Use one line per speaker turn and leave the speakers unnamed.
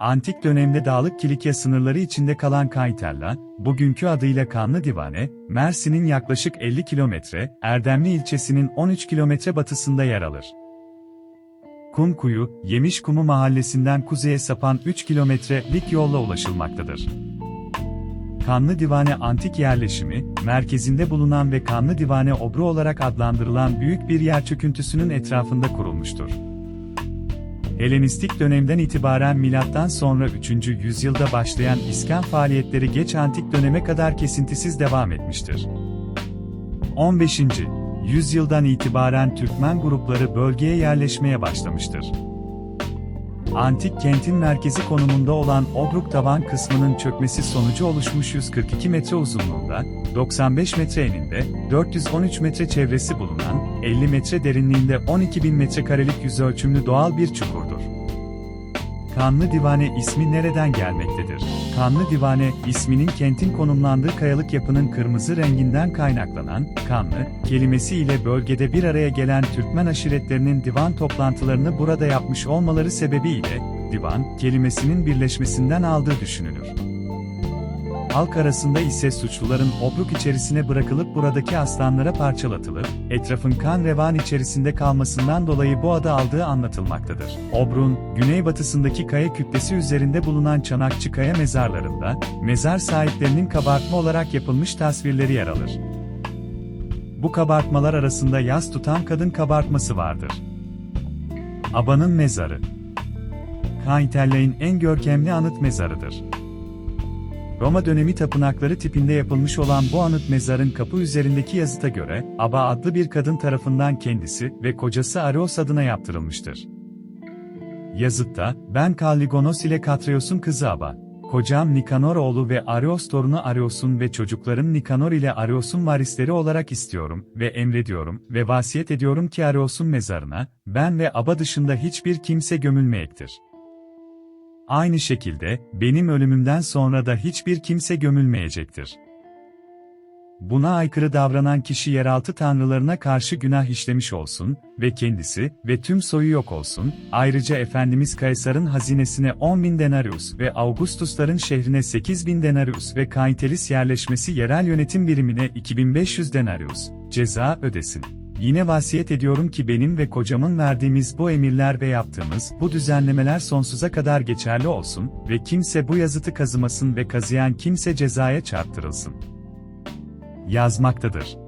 Antik dönemde Dağlık Kilikya sınırları içinde kalan Kayterla, bugünkü adıyla Kanlı Divane, Mersin'in yaklaşık 50 kilometre, Erdemli ilçesinin 13 kilometre batısında yer alır. Kumkuyu, Yemişkumu mahallesinden kuzeye sapan 3 kilometrelik yolla ulaşılmaktadır. Kanlı Divane antik yerleşimi, merkezinde bulunan ve Kanlı Divane obru olarak adlandırılan büyük bir yer çöküntüsünün etrafında kurulmuştur. Helenistik dönemden itibaren milattan sonra 3. yüzyılda başlayan iskan faaliyetleri geç antik döneme kadar kesintisiz devam etmiştir. 15. yüzyıldan itibaren Türkmen grupları bölgeye yerleşmeye başlamıştır. Antik kentin merkezi konumunda olan Obruk tavan kısmının çökmesi sonucu oluşmuş 142 metre uzunluğunda, 95 metre eninde, 413 metre çevresi bulunan, 50 metre derinliğinde 12.000 metrekarelik yüzölçümlü doğal bir çukurdur. Kanlı Divane ismi nereden gelmektedir? Kanlı Divane, isminin kentin konumlandığı kayalık yapının kırmızı renginden kaynaklanan, kanlı, kelimesi ile bölgede bir araya gelen Türkmen aşiretlerinin divan toplantılarını burada yapmış olmaları sebebiyle, divan, kelimesinin birleşmesinden aldığı düşünülür. Halk arasında ise suçluların obruk içerisine bırakılıp buradaki aslanlara parçalatılıp, etrafın kan revan içerisinde kalmasından dolayı bu adı aldığı anlatılmaktadır. Obrun, güneybatısındaki kaya kütlesi üzerinde bulunan Çanakçı Kaya mezarlarında, mezar sahiplerinin kabartma olarak yapılmış tasvirleri yer alır. Bu kabartmalar arasında yas tutan kadın kabartması vardır. Aba'nın mezarı Kainterlein en görkemli anıt mezarıdır. Roma dönemi tapınakları tipinde yapılmış olan bu anıt mezarın kapı üzerindeki yazıta göre, Aba adlı bir kadın tarafından kendisi ve kocası Arios adına yaptırılmıştır. Yazıtta, ben Kalligonos ile Katreos'un kızı Aba, kocam Nikanor oğlu ve Arios torunu Arios'un ve çocuklarım Nikanor ile Arios'un varisleri olarak istiyorum ve emrediyorum ve vasiyet ediyorum ki Arios'un mezarına, ben ve Aba dışında hiçbir kimse gömülmeyektir. Aynı şekilde, benim ölümümden sonra da hiçbir kimse gömülmeyecektir. Buna aykırı davranan kişi yeraltı tanrılarına karşı günah işlemiş olsun ve kendisi ve tüm soyu yok olsun. Ayrıca Efendimiz Kaysar'ın hazinesine 10 bin denarius ve Augustusların şehrine 8 bin denarius ve Kaintelis yerleşmesi yerel yönetim birimine 2500 denarius ceza ödesin. Yine vasiyet ediyorum ki benim ve kocamın verdiğimiz bu emirler ve yaptığımız bu düzenlemeler sonsuza kadar geçerli olsun ve kimse bu yazıtı kazımasın ve kazıyan kimse cezaya çarptırılsın. Yazmaktadır.